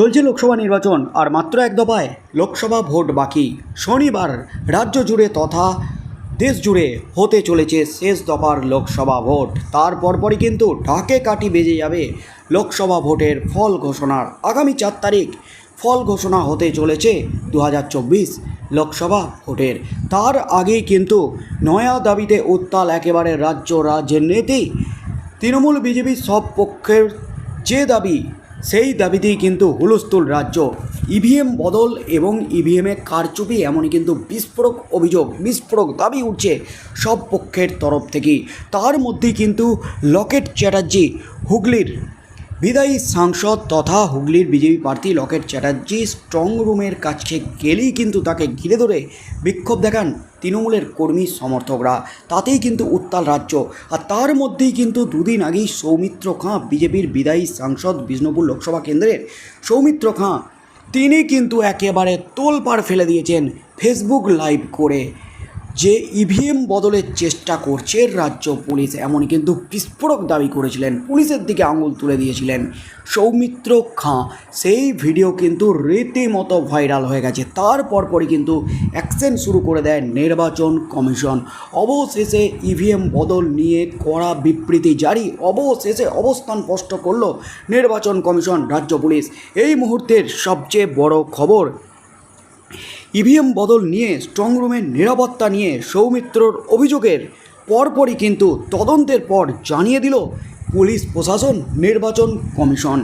চলছে লোকসভা নির্বাচন, আর মাত্র এক দফায় লোকসভা ভোট বাকি। শনিবার রাজ্য জুড়ে তথা দেশ জুড়ে হতে চলেছে শেষ দফার লোকসভা ভোট। তার পরপরই কিন্তু ঢাকে কাটি বেজে যাবে লোকসভা ভোটের ফল ঘোষণার। আগামী চার তারিখ ফল ঘোষণা হতে চলেছে দু হাজার চব্বিশ লোকসভা ভোটের। তার আগেই কিন্তু নয়া দাবিতে উত্তাল একেবারে রাজ্য রাজ্যের নেতেই তৃণমূল বিজেপি সব পক্ষের যে দাবি সেই দাবিতেই কিন্তু হুলস্থুল রাজ্য। ইভিএম বদল এবং ইভিএমে কারচুপি এমনই কিন্তু বিস্ফোরক অভিযোগ, বিস্ফোরক দাবি উঠছে সব পক্ষের তরফ থেকেই। তার মধ্যেই কিন্তু লকেট চ্যাটার্জি হুগলির বিদায়ী সাংসদ তথা হুগলির বিজেপি প্রার্থী লকেট চ্যাটার্জি স্ট্রং রুমের কাছে গেলেই কিন্তু তাকে ঘিরে ধরে বিক্ষোভ দেখান তৃণমূলের কর্মী সমর্থকরা। তাতেই কিন্তু উত্তাল রাজ্য। আর তার মধ্যেই কিন্তু দুদিন আগেই সৌমিত্র খাঁ বিজেপির বিদায়ী সাংসদ বিষ্ণুপুর লোকসভা কেন্দ্রের সৌমিত্র খাঁ। তিনি কিন্তু একেবারে তোলপাড় ফেলে দিয়েছেন ফেসবুক লাইভ করে। যে ইভিএম বদলের চেষ্টা করছে রাজ্য পুলিশ এমন কিন্তু বিস্ফোরক দাবি করেছিলেন। পুলিশের দিকে আঙুল তুলে দিয়েছিলেন সৌমিত্র খাঁ। সেই ভিডিও কিন্তু রীতিমতো ভাইরাল হয়ে গেছে। তারপর পরই কিন্তু অ্যাকশন শুরু করে দেয় নির্বাচন কমিশন। অবশেষে ইভিএম বদল নিয়ে কড়া বিবৃতি জারি। অবশেষে অবস্থান স্পষ্ট করল নির্বাচন কমিশন, রাজ্য পুলিশ। এই মুহূর্তের সবচেয়ে বড় খবর ইভিএম বদল নিয়ে স্ট্রংরুমের নিরাপত্তা নিয়ে সৌমিত্রর অভিযোগের পরপরই কিন্তু তদন্তের পর জানিয়ে দিল পুলিশ প্রশাসন, নির্বাচন কমিশন।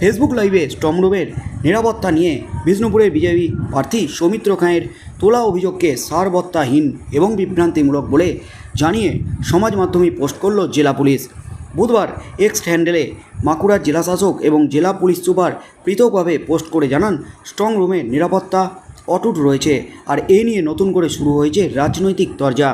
ফেসবুক লাইভে স্ট্রংরুমের নিরাপত্তা নিয়ে বিষ্ণুপুরের বিজেপি প্রার্থী সৌমিত্র খাঁয়ের তোলা অভিযোগকে সারবত্তাহীন এবং বিভ্রান্তিমূলক বলে জানিয়ে সমাজ মাধ্যমে পোস্ট করল জেলা পুলিশ। বুধবার এক্স হ্যান্ডেলে বাঁকুড়ার জেলাশাসক এবং জেলা পুলিশ সুপার পৃথকভাবে পোস্ট করে জানান স্ট্রং রুমের নিরাপত্তা অটুট রয়েছে আর এ নিয়ে নতুন করে শুরু হয়েছে রাজনৈতিক দরজা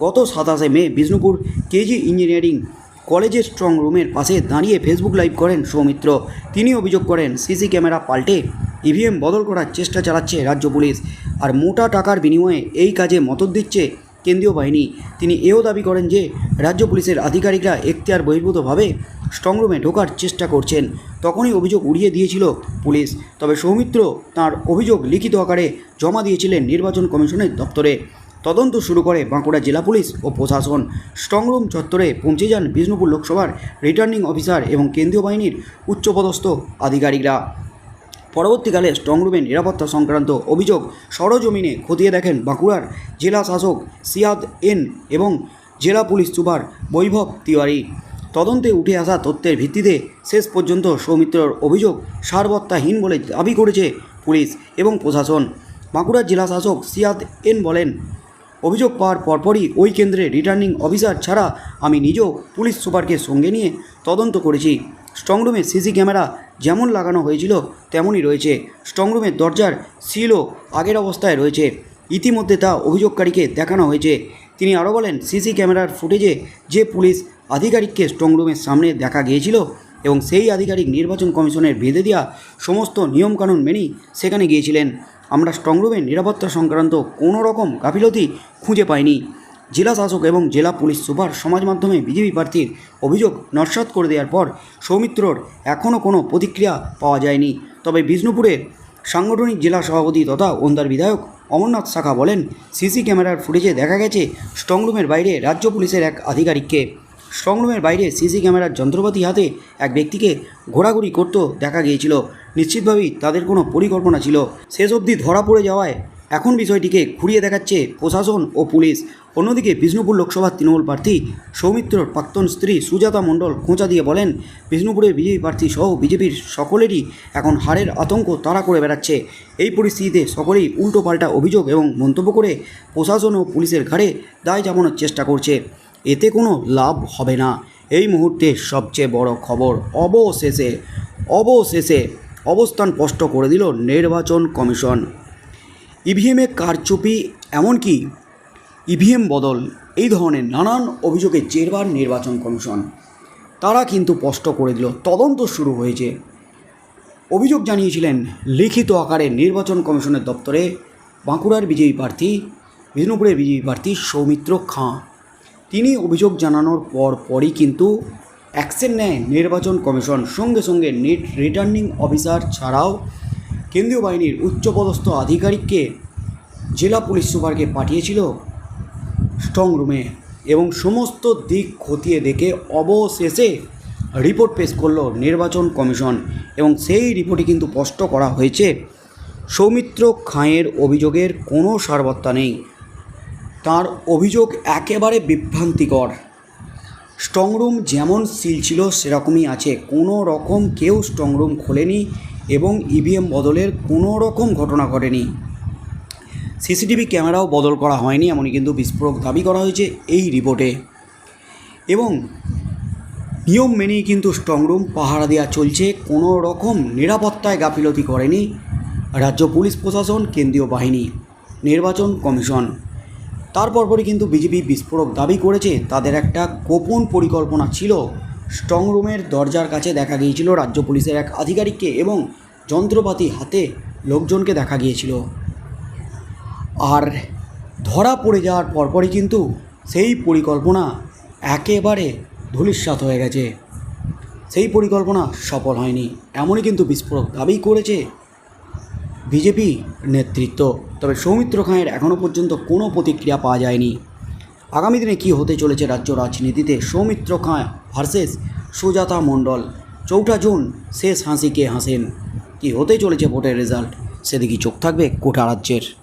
গত সাতাশে মে বিষ্ণুপুর কেজি ইঞ্জিনিয়ারিং কলেজের স্ট্রং রুমের পাশে দাঁড়িয়ে ফেসবুক লাইভ করেন সৌমিত্র। তিনি অভিযোগ করেন, সিসি ক্যামেরা পাল্টে ইভিএম বদল করার চেষ্টা চালাচ্ছে রাজ্য পুলিশ আর মোটা টাকার বিনিময়ে এই কাজে মদত দিচ্ছে কেন্দ্রীয় বাহিনী। তিনি এও দাবি করেন যে, রাজ্য পুলিশের আধিকারিকরা এখতিয়ার বহির্ভূতভাবে স্ট্রংরুমে ঢোকার চেষ্টা করছেন। তখনই অভিযোগ উড়িয়ে দিয়েছিল পুলিশ। তবে সৌমিত্র তার অভিযোগ লিখিত আকারে জমা দিয়েছিলেন নির্বাচন কমিশনের দপ্তরে। তদন্ত শুরু করে বাঁকুড়া জেলা পুলিশ ও প্রশাসন। স্ট্রংরুম চত্বরে পৌঁছে যান বিষ্ণুপুর লোকসভার রিটার্নিং অফিসার এবং কেন্দ্রীয় বাহিনীর উচ্চপদস্থ আধিকারিকরা। পরবর্তীকালে স্ট্রংরুমের নিরাপত্তা সংক্রান্ত অভিযোগ সরজমিনে খতিয়ে দেখেন বাঁকুড়ার জেলা শাসক সিয়াদ এন এবং জেলা পুলিশ সুপার বৈভব তিওয়ারি। তদন্তে উঠে আসা তথ্যের ভিত্তিতে শেষ পর্যন্ত সৌমিত্রর অভিযোগ সারবত্তাহীন বলে দাবি করেছে পুলিশ এবং প্রশাসন। বাঁকুড়ার জেলা শাসক সিয়াদ এন বলেন, অভিযোগ পাওয়ার পরপরই ওই কেন্দ্রে রিটার্নিং অফিসার ছাড়া আমি নিজেও পুলিশ সুপারকে সঙ্গে নিয়ে তদন্ত করেছি। স্ট্রংরুমে সিসি ক্যামেরা যেমন লাগানো হয়েছিল, তেমনই রয়েছে। স্ট্রংরুমের দরজার সিলও আগের অবস্থায় রয়েছে। ইতিমধ্যে তা অভিযোগকারীকে দেখানো হয়েছে। তিনি আরও বলেন, সিসি ক্যামেরার ফুটেজে যে পুলিশ আধিকারিককে স্ট্রংরুমের সামনে দেখা গিয়েছিল এবং সেই আধিকারিক নির্বাচন কমিশনের বেঁধে দেওয়া সমস্ত নিয়মকানুন মেনেই সেখানে গিয়েছিলেন। আমরা স্ট্রংরুমের নিরাপত্তা সংক্রান্ত কোনো রকম গাফিলতি খুঁজে পাইনি। জেলা শাসক এবং জেলা পুলিশ সুপার, সমাজ মাধ্যমে বিজেপি প্রার্থীর অভিযোগ নস্বাত করে দেওয়ার পর সৌমিত্রর এখনও কোনো প্রতিক্রিয়া পাওয়া যায়নি। তবে বিষ্ণুপুরের সাংগঠনিক জেলা সভাপতি তথা ওন্দার বিধায়ক অমরনাথ শাখা বলেন, সিসি ক্যামেরার ফুটেজে দেখা গেছে স্ট্রংরুমের বাইরে রাজ্য পুলিশের এক আধিকারিককে। স্ট্রংরুমের বাইরে সিসি ক্যামেরার যন্ত্রপাতি হাতে এক ব্যক্তিকে ঘোরাঘুরি করতে দেখা গিয়েছিল। নিশ্চিতভাবেই তাদের কোনো পরিকল্পনা ছিল। শেষ অবধি ধরা পড়ে যাওয়ায় এখন বিষয়টিকে ঘুরিয়ে দেখাচ্ছে প্রশাসন ও পুলিশ। অন্যদিকে বিষ্ণুপুর লোকসভার তৃণমূল প্রার্থী সৌমিত্রর প্রাক্তন স্ত্রী সুজাতা মণ্ডল খোঁচা দিয়ে বলেন, বিষ্ণুপুরের বিজেপি প্রার্থী সহ বিজেপির সকলেরই এখন হারের আতঙ্ক তাড়া করে বেড়াচ্ছে। এই পরিস্থিতিতে সকলেই উল্টোপাল্টা অভিযোগ এবং মন্তব্য করে প্রশাসন ও পুলিশের ঘাড়ে দায় চাপানোর চেষ্টা করছে। এতে কোনো লাভ হবে না। এই মুহূর্তে সবচেয়ে বড় খবর অবশেষে অবশেষে অবস্থান স্পষ্ট করে দিল নির্বাচন কমিশন। ইভিএমে কারচুপি এমনকি ইভিএম বদল, এই ধরনের নানান অভিযোগে জেরবার নির্বাচন কমিশন। তারা কিন্তু স্পষ্ট করে দিল, তদন্ত শুরু হয়েছে। অভিযোগ জানিয়েছিলেন, লিখিত আকারে নির্বাচন কমিশনের দপ্তরে বাঁকুড়ার বিজেপি প্রার্থী, বিষ্ণুপুরের বিজেপি প্রার্থী সৌমিত্র খাঁ। তিনি অভিযোগ জানানোর পর পরই কিন্তু অ্যাকশন নেয় নির্বাচন কমিশন। সঙ্গে সঙ্গে নেট রিটার্নিং অফিসার ছাড়াও কেন্দ্রীয় বাহিনীর উচ্চপদস্থ আধিকারিককে জেলা পুলিশ সুপারকে পাঠিয়েছিল স্ট্রং রুমে এবং সমস্ত দিক খতিয়ে দেখে অবশেষে রিপোর্ট পেশ করল নির্বাচন কমিশন এবং সেই রিপোর্টে কিন্তু স্পষ্ট করা হয়েছে। সৌমিত্র খাঁয়ের অভিযোগের কোনো সারবত্তা নেই। তার অভিযোগ একেবারে বিভ্রান্তিকর। স্ট্রংরুম যেমন সিল ছিল, সেরকমই আছে। কোনো রকম কেউ স্ট্রংরুম খোলেনি এবং ইভিএম বদলের কোনো রকম ঘটনা ঘটেনি। সিসিটিভি ক্যামেরাও বদল করা হয়নি, এমনই কিন্তু বিস্ফোরক দাবি করা হয়েছে এই রিপোর্টে। এবং নিয়ম মেনেই কিন্তু স্ট্রংরুম পাহারা দেওয়া চলছে, কোনো রকম নিরাপত্তায় গাফিলতি করেনি রাজ্য পুলিশ প্রশাসন, কেন্দ্রীয় বাহিনী, নির্বাচন কমিশন। তারপর পরই কিন্তু বিজেপি বিস্ফোরক দাবি করেছে। তাদের একটা গোপন পরিকল্পনা ছিল স্ট্রংরুমের দরজার কাছে দেখা গিয়েছিল রাজ্য পুলিশের এক আধিকারিককে এবং যন্ত্রপাতি হাতে লোকজনকে দেখা গিয়েছিল। আর ধরা পড়ে যাওয়ার পরপরই কিন্তু সেই পরিকল্পনা একেবারে ধূলিসাৎ হয়ে গেছে। সেই পরিকল্পনা সফল হয়নি। এমনই কিন্তু বিস্ফোরক দাবি করেছে বিজেপি নেতৃত্ব। তবে সৌমিত্র খাঁয়ের এখনও পর্যন্ত কোনো প্রতিক্রিয়া পাওয়া যায়নি। আগামী দিনে কী হতে চলেছে রাজ্য রাজনীতিতে? সৌমিত্র খাঁ ভার্সেস সুজাতা মণ্ডল। চৌঠা জুন, শেষ হাসিকে হাসেন। কি হতে চলেছে ভোটের রেজাল্ট? সেদিকে চোখ থাকবে কোটা রাজ্যের।